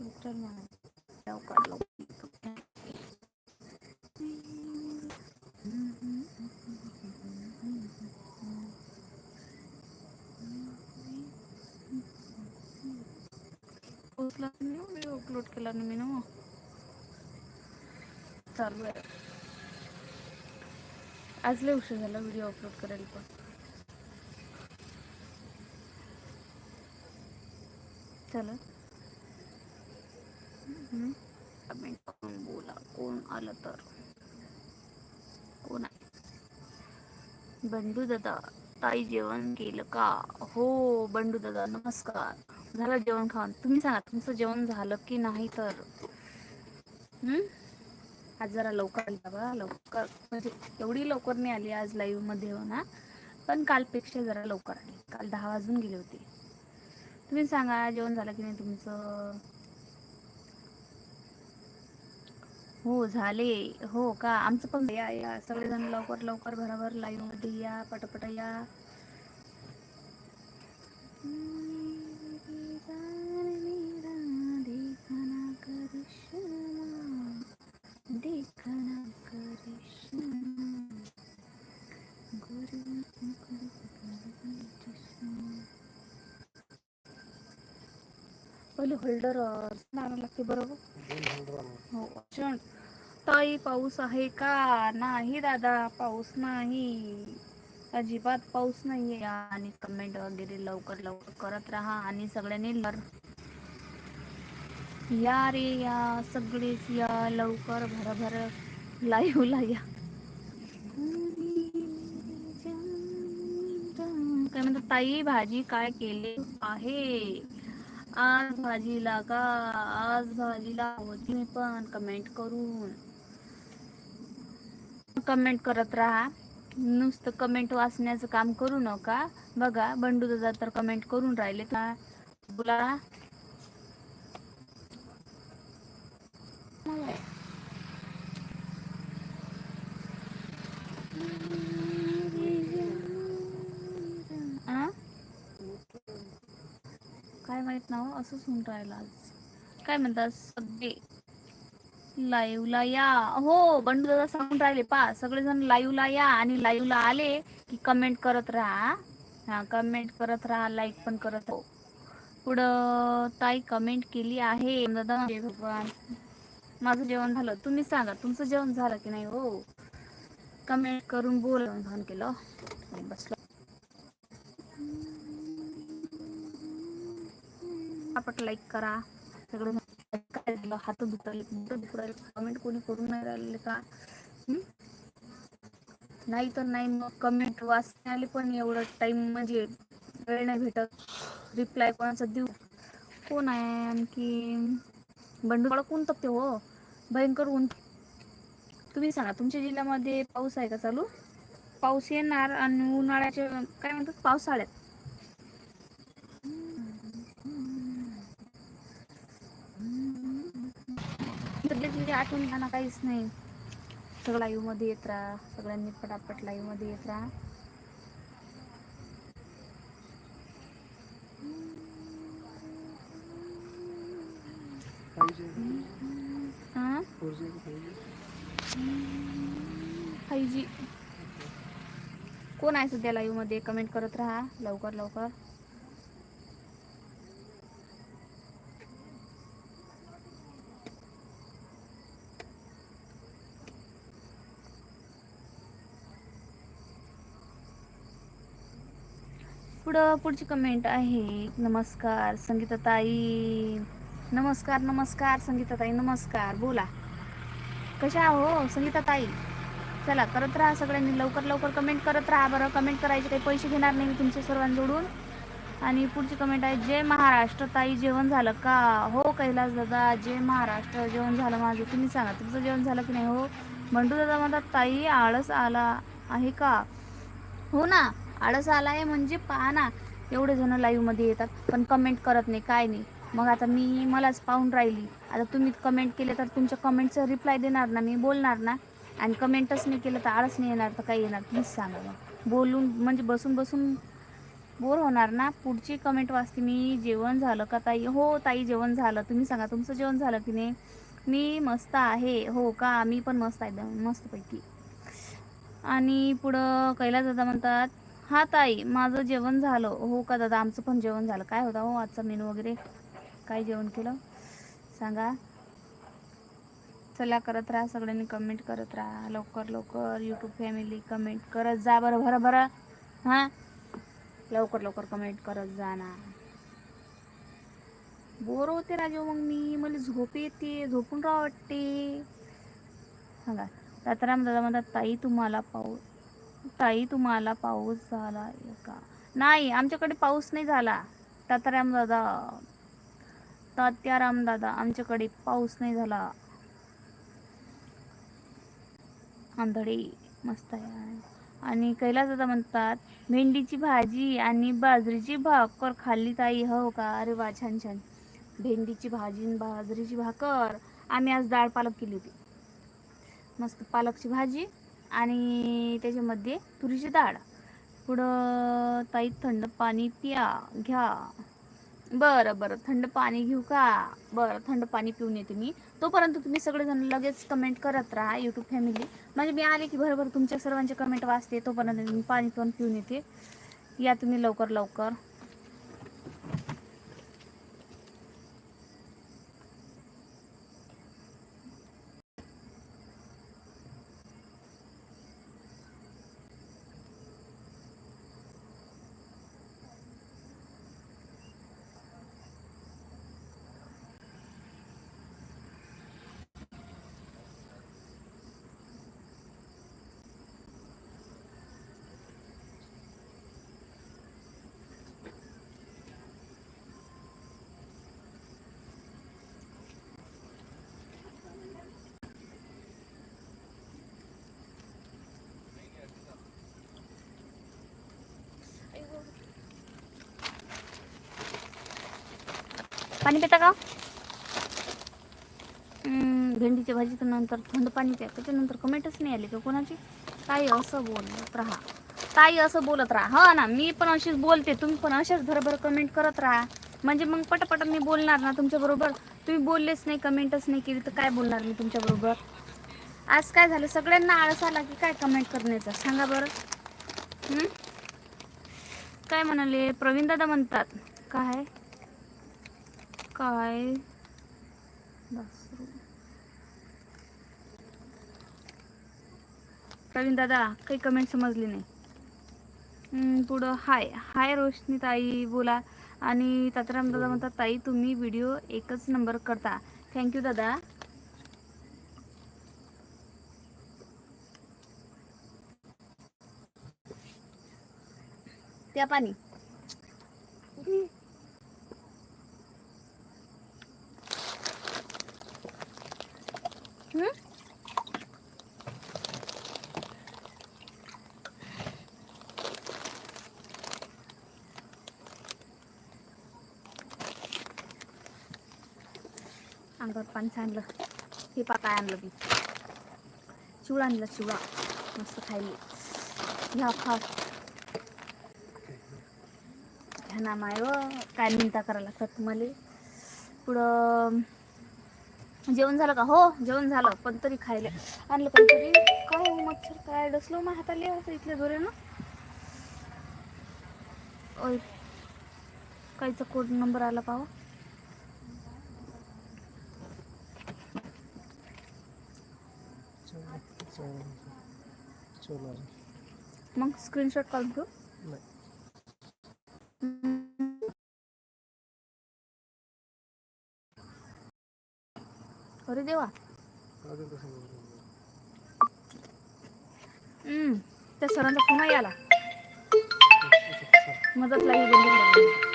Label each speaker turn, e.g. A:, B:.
A: Mister म्हणाले लवकर पोचला नाही व्हिडिओ अपलोड केला नाही मी ना. मग चालू आहे. आज लय उशीर झाला व्हिडिओ अपलोड करायला पण. चला. कमेंट करून बोला. कोण आलं तर? कोण आहे? बंडू दादा ताई जेवण केलं का? हो बंडू दादा नमस्कार. झालं जेवण खाऊन? तुम्ही सांगा तुमचं जेवण झालं की नाही तर? हम्म? आज जरा लवकर आली बाबा लवकर. म्हणजे एवढी लवकर नाही आली आज लाईव्हमध्ये हो ना? पण कालपेक्षा जरा लवकर आली. काल दहा वाजून गेले होते. तुम्ही सांगा जेवण झालं की नाही तुमचं? हो झाले. हो का? आमचं पण या या. सगळेजण लवकर लवकर भराभर लाईव्हमध्ये या पटापट या. देखना पहिले होल्डर लागते बरोबर? हो अर्जंट ताई पाऊस आहे का? नाही दादा पाऊस नाही. अजिबात पाऊस नाहीये. आणि कमेंट वगैरे लवकर लवकर करत राहा. आणि सगळ्यांनी लर या रे या सगळेच या. लवकर भरभर लाईव्हला या. काय म्हणतात ताई भाजी काय केले आहे? आज भाजीला का आज भाजीला होती पण. कमेंट करून. कमेंट करत राहा. नुसतं कमेंट वाचण्याचं काम करू नका. बघा बंडू दादा तर कमेंट करून राहिले. तुला बोला. काय माहीत ना हो असंच होऊन राहिलं आज. काय म्हणतात सगळे. लाईव्हला या. हो बंडू दादा सांगून राहिले पा सगळेजण लाईव्हला या आणि लाईव्हला आले की कमेंट करत राहा. हा कमेंट करत राहा लाईक पण करत हो पुढं ताई कमेंट केली आहे. दादा भगवान. माझं जेवण झालं. तुम्ही सांगा तुमचं जेवण झालं की नाही हो? कमेंट करून बोल. भान केलं. आणि बसलो. लाईक करा. सगळं काय झालं हात दुखरायले कमेंट कोणी करून नाही राहिले का? नाही तर नाही मग कमेंट वाचण्याले पण एवढं टाइम म्हणजे वेळ नाही भेटत. रिप्लाय कोणाचा देऊ? कोण आहे आणखी? बंडू कोण तपते हो? भयंकर ऊन. तुम्ही सांगा तुमच्या जिल्ह्यामध्ये पाऊस आहे का चालू? पाऊस येणार आणि उन्हाळ्याचे काय म्हणतात? पावसाळ्यात. आठवण घ्या ना काहीच नाही. सगळं लाईव्हमध्ये येत राहा. सगळ्यांनी पटापट लाईव्हमध्ये येत राहा. जी कोण आहे सध्या लाईव्हमध्ये? कमेंट करत राहा. लवकर लवकर. पुढं पुढची कमेंट आहे. नमस्कार संगीताताई. नमस्कार नमस्कार संगीताताई नमस्कार. बोला. कशा हो संगीता ताई चला करत राहा सगळ्यांनी. लवकर लवकर कमेंट करत राहा बरं. कमेंट करायचे काही पैसे घेणार नाही मी तुमच्या सर्वांजोडून आणि पुढची कमेंट आहे जय महाराष्ट्र ताई. जेवण झालं का? हो कैलास दादा जय महाराष्ट्र. जेवण झालं माझं. तुम्ही सांगा तुमचं जेवण झालं की नाही? हो. बंडू दादा म्हणतात ताई आळस आला आहे का? हो ना. आळस आला आहे म्हणजे पहा ना एवढे जण लाईव्हमध्ये येतात पण कमेंट करत नाही काय नाही. मग आता मी मलाच पाहून राहिली. आता तुम्ही कमेंट केले तर तुमच्या कमेंटचं रिप्लाय देणार ना मी बोलणार ना. आणि कमेंटच नाही केलं तर आळस नाही येणार तर काय येणार? प्लीज सांगा मग. बोलून म्हणजे बसून बसून बोर होणार ना. पुढची कमेंट वाचते मी जेवण झालं का ताई? हो ताई जेवण झालं. तुम्ही सांगा तुमचं जेवण झालं की नाही? मी मस्त आहे. हो का? मी पण मस्त आहे मस्तपैकी. आणि पुढं कैलास दादा म्हणतात हा ताई माझं जेवण झालं. हो का दादा आमचं पण जेवण झालं. काय होता हो आजचा मेनू वगैरे? काय जेवण केलं? सांगा. चला करत राहा. सगळ्यांनी कमेंट करत राहा. लवकर लवकर. यूट्यूब फॅमिली कमेंट करत जा. बरं भरं भरं हां? लवकर लवकर कमेंट करत जा ना. बोर होते राजू मग मी. मला झोप येते. झोपून राहा वाटते. सांगा. ताताराम दादा म्हणतात ताई तुम्हाला पाऊ ताई तुम्हाला पाऊस झाला आहे का? नाही आमच्याकडे पाऊस नाही झाला. तात्याराम दादा तात्याराम दादा आमच्याकडे पाऊस नाही झाला. आंधळे मस्त आहे. आणि कैलास दादा म्हणतात भेंडीची भाजी आणि बाजरीची भाकर खाल्ली ताई. हो का? अरे वा छान छान. भेंडीची भाजी आणि बाजरीची भाकर. आम्ही आज डाळ पालक केली होती. मस्त पालकची भाजी आणि त्याच्यामध्ये तुरीची डाळ. पुढं ताई थंड पाणी प्या घ्या. बरं बरं. थंड पाणी घेऊ का? बरं थंड पाणी पिऊन येते मी. तोपर्यंत तुम्ही सगळेजण लगेच कमेंट करत राहा यूट्यूब फॅमिली म्हणजे मी आले की बरोबर तुमच्या सर्वांचे कमेंट वाचते तोपर्यंत मी पाणी पण पिऊन येते. या तुम्ही लवकर लवकर. पाणी पिता का? हम्म, भेंडीच्या भाजीच्या नंतर थंड पाणी प्या. त्याच्यानंतर कमेंटच नाही आली का कोणाची? ताई असं बोलत राहा. ताई असं बोलत राहा. हा ना मी पण अशीच बोलते. तुम्ही पण अशाच भरभर कमेंट करत राहा. म्हणजे मग पटापट मी बोलणार ना तुमच्याबरोबर तुम्ही बोललेच नाही कमेंटच नाही केली तर काय बोलणार मी तुमच्याबरोबर आज काय झालं? सगळ्यांना आळस आला की काय कमेंट करण्याचा? सांगा बरं. काय म्हणाले? प्रवीण दादा म्हणतात. काय? काय? प्रवीण दादा काही कमेंट समजली नाही. पुढं हाय हाय रोशनी ताई बोला. आणि ताताराम दादा म्हणतात ताई तुम्ही व्हिडिओ एकच नंबर करता. थँक्यू दादा. त्या पाणी. अंगावर पाणी आणलं हे पा काय आणलं मी चिवडा आणला चिवडा. मस्त खायला. ह्या खा ह्या ना माय व काय मिनता करायला लागतात तुम्हाला. पुढं जेवण झालं का? हो जेवण झालं. पण तरी खायला. आणलं पण तरी. काय हो, मच्छर काय? डसलो मग हाताले असं इथले जोरे ना. ओय. काहीचा कोड नंबर आला पाहू मग स्क्रीनशॉट काढून ठेव. अरे देवा. त्या सरांचा फोनही आला मदत लागली. बोलली